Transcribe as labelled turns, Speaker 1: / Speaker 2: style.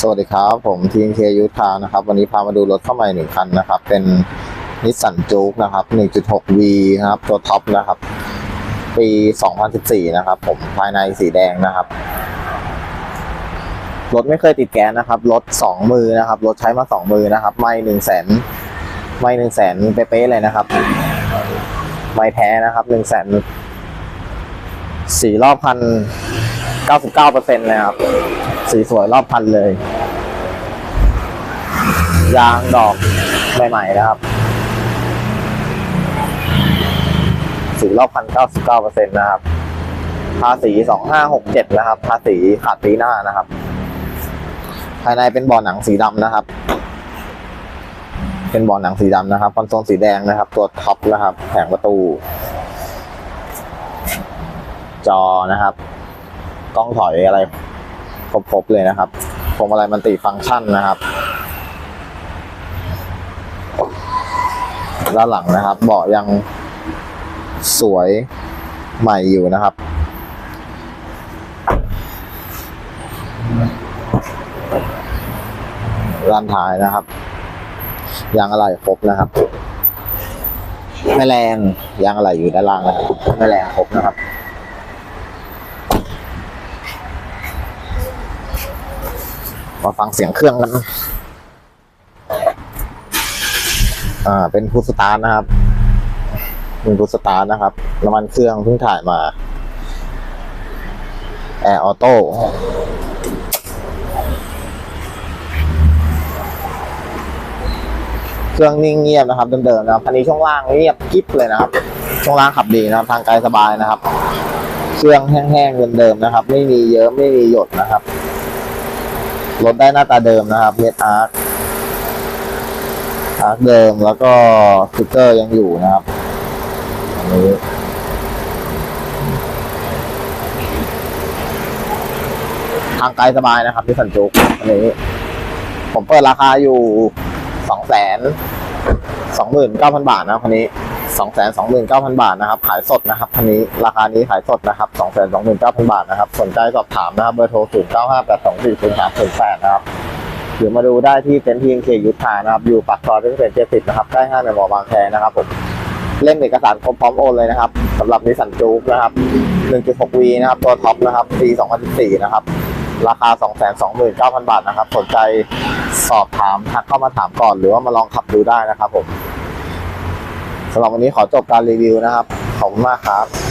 Speaker 1: สวัสดีครับ ผมทีมเคยูทธานะครับ วันนี้พามาดูรถเข้าใหม่หนึ่งคันนะครับ เป็นนิสสันจูกนะครับ 1.6V นะครับ ตัวท็อปนะครับ ปี 2014 นะครับ ผมภายในสีแดงนะครับ รถไม่เคยติดแก๊สนะครับ รถสองมือนะครับ รถใช้มาสองมือนะครับ ไม่หนึ่งแสนไม่หนึ่งแสนเป๊ะๆเลยนะครับ ไม่แท้นะครับหนึ่งแสนสี่รอบพันเก้าสิบเก้าเปอร์เซ็นต์เลยครับ สีสวยรอบพันเลย ยางดอกใหม่ๆนะครับ สีรอบพันเก้าสิบเก้าเปอร์เซ็นต์นะครับ ภาษีสองห้าหกเจ็ดนะครับ ภาษีขาดปีหน้านะครับ ภายในเป็นบ่อหนังสีดำนะครับ เป็นบ่อหนังสีดำนะครับ คอนโซลสีแดงนะครับ ตัวท็อปนะครับ แผงประตู จอนะครับ กล้องถอยอะไร ครบๆเลยนะครับพวงมาลัยมันติฟังก์ชันนะครับ ด้านหลังนะครับ เบาะยังสวยใหม่อยู่นะครับ ด้านท้ายนะครับยางอะไหล่ครบนะครับไม่แรงยางอะไหล่อยู่ด้านล่างนะครับไม่แรงครบนะครับ มาฟังเสียงเครื่องกัน อ่า เป็นพุสตาร์นะครับ เป็นพุสตาร์นะครับ น้ำมันเครื่องเพิ่งถ่ายมา แอร์ออโต้เครื่องนิ่งเงียบนะครับเดิมๆนะครับคันนี้ช่วงล่างเงียบกิ๊บเลยนะครับ ช่วงล่างขับดีนะครับ ทางไกลสบายนะครับ เครื่องแห้งๆเดิมๆนะครับ ไม่มีเยอะไม่มีหยดนะครับ รถได้หน้าตาเดิมนะครับเมทอาร์คอาร์คเดิมแล้วก็สติกเกอร์ยังอยู่นะครับอันนี้ทางไกลสบายนะครับที่สันจุกอันนี้ ผมเปิดราคาอยู่สองแสนสองหมื่นเก้าพันบาทนะคันนี้ สองแสนสองหมื่นเก้าพันบาทนะครับ ขายสดนะครับคันนี้ราคานี้ขายสดนะครับสองแสนสองหมื่นเก้าพันบาทนะครับ สนใจสอบถามนะครับเบอร์โทรศูนย์เก้าห้าแปดสองสี่ศูนะครับหรือมาดูได้ที่เต็นท์ทีเอ็นเคยุทธานะครับ อยู่ปากซอยเพชรเกษมเจ็ดสิบนะครับใกล้ห้างในมอบางแคนะครับผมเล่มเอกสารครบพร้อมโอนเลยนะครับสำหรับนิสสันจูกนะครับ 1.6V นะครับ ตัวท็อปนะครับปี2014 นะครับ ราคา 229,000 บาทนะครับ สนใจสอบถามทักเข้ามาถามก่อน หรือว่ามาลองขับดูได้นะครับผม สำหรับวันนี้ขอจบการรีวิวนะครับ ขอบคุณมากครับ